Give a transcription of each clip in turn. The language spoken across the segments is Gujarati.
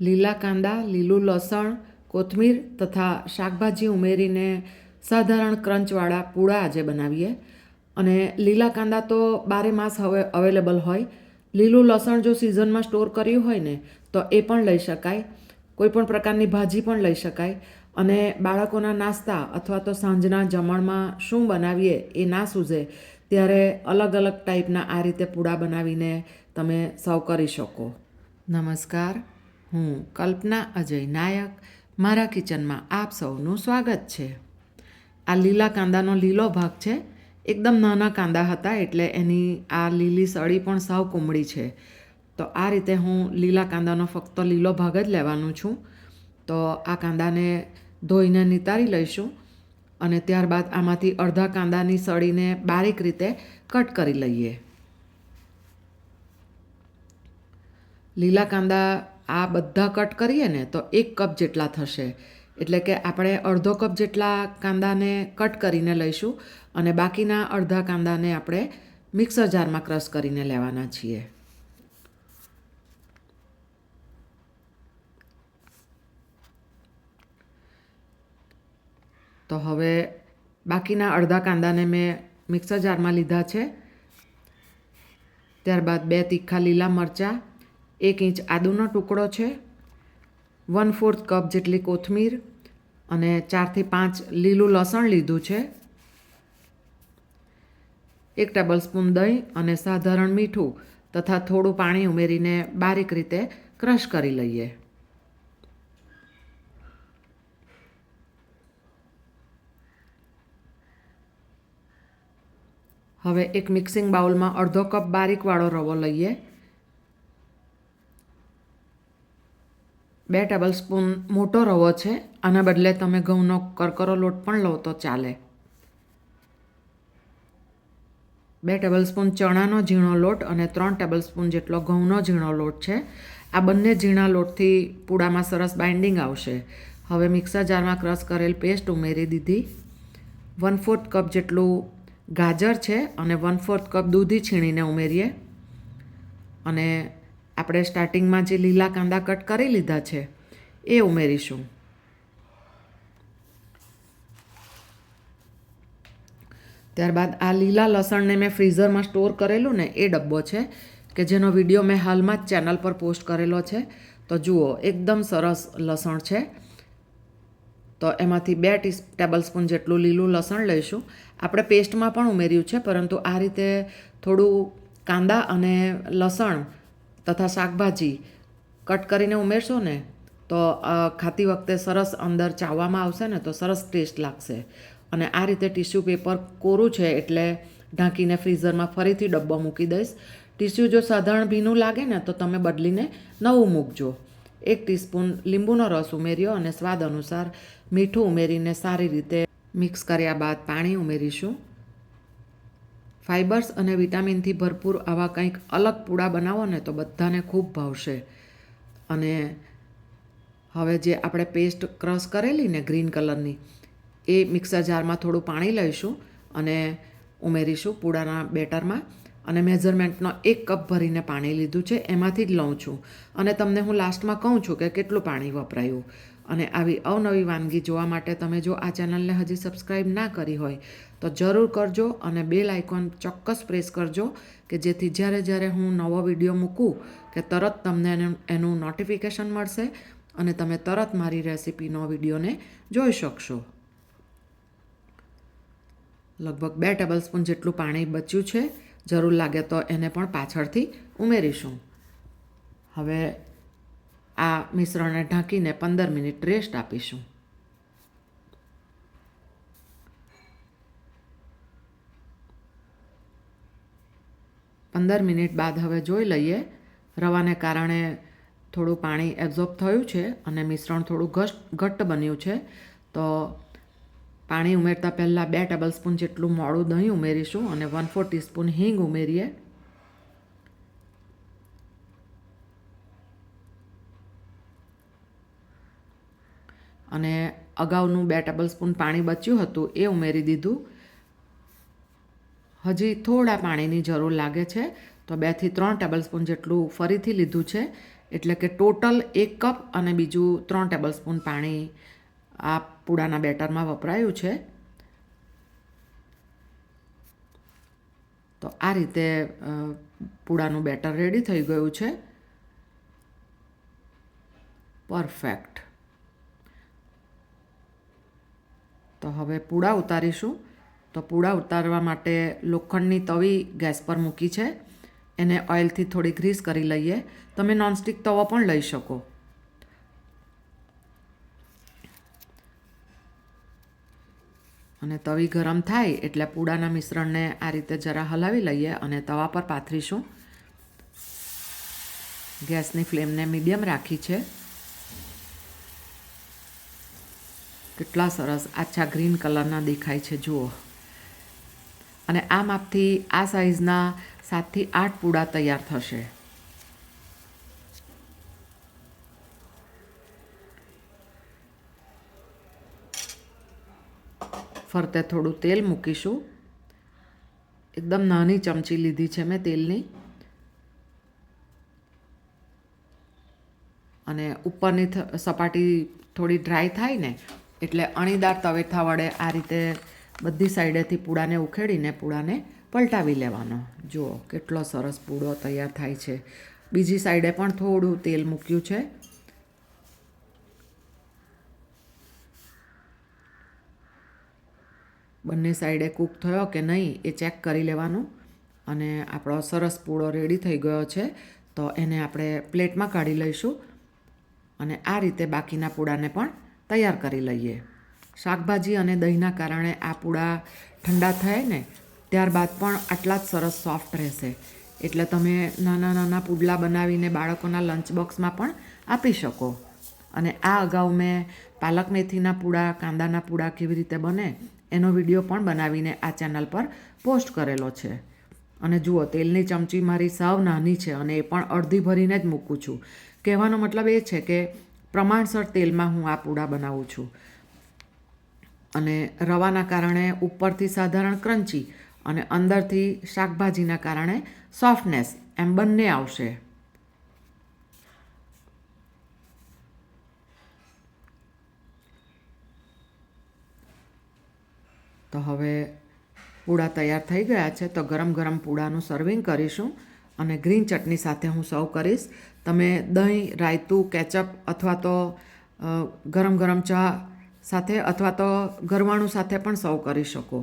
લીલા કાંદા લીલું લસણ, કોથમીર તથા શાકભાજી ઉમેરીને સાધારણ ક્રંચવાળા પૂળા આજે બનાવીએ. અને લીલા કાંદા તો બારે માસ હવે અવેલેબલ હોય. લીલું લસણ જો સિઝનમાં સ્ટોર કર્યું હોય ને, તો એ પણ લઈ શકાય. કોઈ પણ પ્રકારની ભાજી પણ લઈ શકાય. અને બાળકોના નાસ્તા અથવા તો સાંજના જમણમાં શું બનાવીએ એ ના સૂઝે, ત્યારે અલગ અલગ ટાઈપના આ રીતે પૂડા બનાવીને તમે સર્વ કરી શકો. નમસ્કાર. હું કલ્પના અજય નાયક, મારા કિચનમાં આપ સૌનું સ્વાગત છે. આ લીલા કાંદાનો લીલો ભાગ છે. એકદમ નાના કાંદા હતા એટલે એની આ લીલી સળી પણ સાવ કુમળી છે. તો આ રીતે હું લીલા કાંદાનો ફક્ત લીલો ભાગ જ લેવાનું છું. તો આ કાંદાને ધોઈને નિતારી લઈશું અને ત્યારબાદ આમાંથી અડધા કાંદાની સળીને બારીક રીતે કટ કરી લઈએ. લીલા કાંદા આ બધા કટ કરીએ ને તો એક કપ જેટલા થશે. એટલે કે આપણે અડધો કપ જેટલા કાંદાને કટ કરીને લઈશું અને બાકીના અડધા કાંદાને આપણે મિક્સર જારમાં ક્રશ કરીને લેવાના છીએ. તો હવે બાકીના અડધા કાંદાને મેં મિક્સર જારમાં લીધા છે. ત્યારબાદ બે તીખા લીલા મરચાં એક ઇંચ આદુનો ટુકડો છે, વન ફોર્થ કપ જેટલી કોથમીર અને ચારથી પાંચ લીલું લસણ લીધું છે, એક ટેબલસ્પૂન દહીં અને સાધારણ મીઠું તથા થોડું પાણી ઉમેરીને બારીક રીતે ક્રશ કરી લઈએ. હવે એક મિક્સિંગ બાઉલમાં અડધો કપ બારીકવાળો રવો લઈએ. બે ટેબલ સ્પૂન મોટો રવો છે. આના બદલે તમે ઘઉંનો કરકરો લોટ પણ લો તો ચાલે. બે ટેબલ સ્પૂન ચણાનો ઝીણો લોટ અને ત્રણ ટેબલ સ્પૂન જેટલો ઘઉંનો ઝીણો લોટ છે. આ બંને ઝીણા લોટથી પૂડામાં સરસ બાઇન્ડિંગ આવશે. હવે મિક્સર જારમાં ક્રશ કરેલ પેસ્ટ ઉમેરી દીધી. વન ફોર્થ કપ જેટલું ગાજર છે અને વન ફોર્થ કપ દૂધી છીણીને ઉમેરીએ. અને આપણે સ્ટાર્ટિંગમાં જે લીલા કાંદા કટ કરી લીધા છે, એ ઉમેરીશું. ત્યારબાદ આ લીલા લસણને મેં ફ્રીઝરમાં સ્ટોર કરેલું ને એ ડબ્બો છે, કે જેનો વીડિયો મેં હાલમાં જ ચેનલ પર પોસ્ટ કરેલો છે. તો જુઓ, એકદમ સરસ લસણ છે. તો એમાંથી બે ટી ટેબલ સ્પૂન જેટલું લીલું લસણ લઈશું. આપણે પેસ્ટમાં પણ ઉમેર્યું છે, પરંતુ આ રીતે થોડું કાંદા અને લસણ તથા શાકભાજી કટ કરીને ઉમેરશો ને, તો ખાતી વખતે સરસ અંદર ચાવવામાં આવશે ને, તો સરસ ટેસ્ટ લાગશે. અને આ રીતે ટીશ્યુ પેપર કોરું છે એટલે ઢાંકીને ફ્રીઝરમાં ફરીથી ડબ્બો મૂકી દઈશ. ટીશ્યુ જો સાધારણ ભીનું લાગે ને, તો તમે બદલીને નવું મૂકજો. એક ટીસ્પૂન લીંબુનો રસ ઉમેર્યો અને સ્વાદ અનુસાર મીઠું ઉમેરીને સારી રીતે મિક્સ કર્યા બાદ પાણી ઉમેરીશું. ફાઇબર્સ અને વિટામિનથી ભરપૂર આવા કંઈક અલગ પૂડા બનાવો ને તો બધાને ખૂબ ભાવશે. અને હવે જે આપણે પેસ્ટ ક્રશ કરેલી ને ગ્રીન કલરની, એ મિક્સર જારમાં થોડું પાણી લઈશું અને ઉમેરીશું પૂડાના બેટરમાં. અને મેઝરમેન્ટનો એક કપ ભરીને પાણી લીધું છે, એમાંથી જ લઉં છું. અને તમને હું લાસ્ટમાં કહું છું કે કેટલું પાણી વપરાયું. અને આવી અવનવી વાનગી જોવા માટે તમે જો આ ચેનલને હજી સબસ્ક્રાઈબ ના કરી હોય, તો જરૂર કરજો અને બેલ આઇકોન ચોક્કસ પ્રેસ કરજો કે જેથી જ્યારે જ્યારે હું નવો વીડિયો મૂકું, કે તરત તમને એનું નોટિફિકેશન મળશે અને તમે તરત મારી રેસિપીનો વિડીયોને જોઈ શકશો. લગભગ બે ટેબલ સ્પૂન જેટલું પાણી બચ્યું છે. જરૂર લાગે તો એને પણ પાછળથી ઉમેરીશું. હવે આ મિશ્રણને ઢાંકીને પંદર મિનિટ રેસ્ટ આપીશું. પંદર મિનિટ બાદ હવે જોઈ લઈએ. રવાને કારણે થોડું પાણી એબ્ઝોર્બ થયું છે અને મિશ્રણ થોડું ઘટ ઘટ્ટ બન્યું છે. તો પાણી ઉમેરતા પહેલાં બે ટેબલ સ્પૂન જેટલું મોડું દહીં ઉમેરીશું અને વન ફોર ટીસ્પૂન હિંગ ઉમેરીએ. અને અગાઉનું બે ટેબલ સ્પૂન પાણી બચ્યું હતું એ ઉમેરી દીધું. હજી થોડા પાણીની જરૂર લાગે છે, તો બેથી ત્રણ ટેબલ સ્પૂન જેટલું ફરીથી લીધું છે, એટલે કે ટોટલ એક કપ અને બીજું ત્રણ ટેબલ સ્પૂન પાણી આ પૂડાના બેટરમાં વપરાયું છે. તો આ રીતે પૂડાનું બેટર રેડી થઈ ગયું છે. પરફેક્ટ. તો હવે પૂડા ઉતારીશું. તો પૂડા ઉતારવા માટે લોખંડની તવી ગેસ પર મૂકી છે. એને ઓઇલથી થોડી ગ્રીસ કરી લઈએ. તમે નોનસ્ટિક તવો પણ લઈ શકો. અને તવી ગરમ થાય એટલે પૂડાના મિશ્રણને આ રીતે જરા હલાવી લઈએ અને તવા પર પાથરીશું. ગેસની ફ્લેમને મીડિયમ રાખી છે. કેટલા સરસ આછા ગ્રીન કલરના દેખાય છે, જુઓ. અને આ માપથી આ સાઈઝના સાતથી આઠ પૂડા તૈયાર થશે. ફરતે થોડું તેલ મૂકીશું. એકદમ નાની ચમચી લીધી છે મેં તેલની. અને ઉપરની સપાટી થોડી ડ્રાય થાય ને, એટલે અણીદાર તવેથા વડે આ રીતે બધી સાઈડેથી પૂડાને ઉખેડીને પૂડાને પલટાવી લેવાનો. જુઓ, કેટલો સરસ પૂડો તૈયાર થાય છે. બીજી સાઈડે પણ થોડું તેલ મૂક્યું છે. બંને સાઈડે કૂક થયો કે નહીં એ ચેક કરી લેવાનું. અને આપણો સરસ પૂળો રેડી થઈ ગયો છે, તો એને આપણે પ્લેટમાં કાઢી લઈશું. અને આ રીતે બાકીના પૂડાને પણ તૈયાર કરી લઈએ. શાકભાજી અને દહીંના કારણે આ પૂડા ઠંડા થાય ને, ત્યારબાદ પણ આટલા જ સરસ સોફ્ટ રહેશે. એટલે તમે નાના નાના પુડલા બનાવીને બાળકોના લંચ બોક્સમાં પણ આપી શકો. અને આ અગાઉ મેં પાલક મેથીના પૂડા કાંદાના પૂડા કેવી રીતે બને એનો વીડિયો પણ બનાવીને આ ચેનલ પર પોસ્ટ કરેલો છે. અને જુઓ, તેલની ચમચી મારી સાવ નાની છે અને એ પણ અડધી ભરીને જ મૂકું છું. કહેવાનો મતલબ એ છે કે પ્રમાણસર તેલમાં હું આ પૂડા બનાવું છું. અને રવાના કારણે ઉપરથી સાધારણ ક્રન્ચી અને અંદરથી શાકભાજીના કારણે સોફ્ટનેસ એમ બંને આવશે. તો હવે પૂડા તૈયાર થઈ ગયા છે. તો ગરમ ગરમ પૂડાનું સર્વિંગ કરીશું અને ગ્રીન ચટણી સાથે હું સર્વ કરીશ. તમે દહીં, રાયતું કેચઅપ અથવા તો ગરમ ગરમ ચા સાથે અથવા તો ગરવાણું સાથે પણ સર્વ કરી શકો.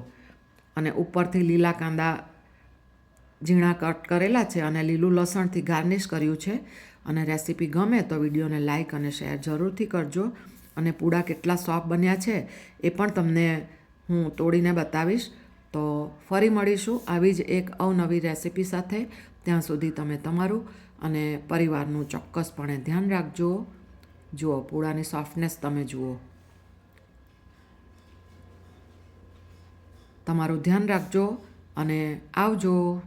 અને ઉપરથી લીલા કાંદા ઝીણા કટ કરેલા છે અને લીલું લસણથી ગાર્નિશ કર્યું છે. અને રેસીપી ગમે તો વિડીયોને લાઇક અને શેર જરૂરથી કરજો. અને પૂડા કેટલા સોફ્ટ બન્યા છે એ પણ તમને હું તોડીને બતાવીશ, તો ફરી મળીશું આવી જ એક અવનવી રેસીપી સાથે. ત્યાં સુધી તમે તમારું અને પરિવારનું ચોક્કસપણે ધ્યાન રાખજો. જુઓ પૂળાની સોફ્ટનેસ તમે જુઓ. તમારું ધ્યાન રાખજો અને આવજો.